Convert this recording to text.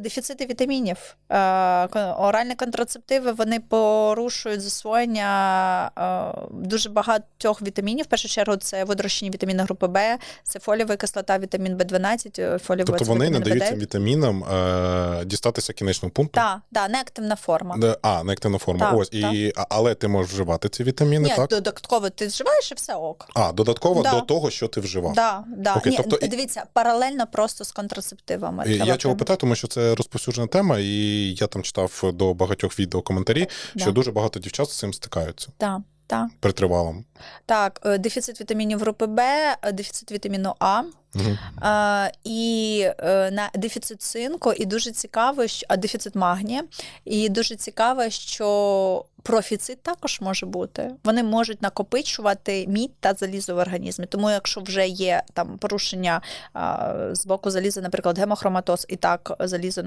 Дефіцити вітамінів. Е, Оральні контрацептиви вони порушують засвоєння е, дуже багатьох вітамінів. В першу чергу це водорозчинні вітаміни групи Б, це фолієва кислота, вітамін Б12, е, фолієва Тобто вони не дають цим вітамінам е, дістатися кінечного пункту. Так, да, неактивна форма. Де- А, неактивна форма. Так, Ось і але ти можеш вживати ці вітаміни, Ні, так? додатково ти вживаєш і все ок. А, додатково Да. до того, що ти вживав. Да, да. Окей, Ні, тобто Дивіться, паралельно просто з контрацептивами. Треба Я чого питаю, тому що це розповсюджена тема, і я там читав до багатьох відео коментарі, Да. що дуже багато дівчат з цим стикаються Да, да. при тривалому. Так, е, дефіцит вітамінів групи Б, е, дефіцит вітаміну А. Угу. Е, і е, на дефіцит цинку, і дуже цікаво, що а дефіцит магнія, і дуже цікаво, що профіцит також може бути. Вони можуть накопичувати мідь та залізо в організмі. Тому, якщо вже є там порушення а, з боку заліза, наприклад, гемохроматоз, і так залізо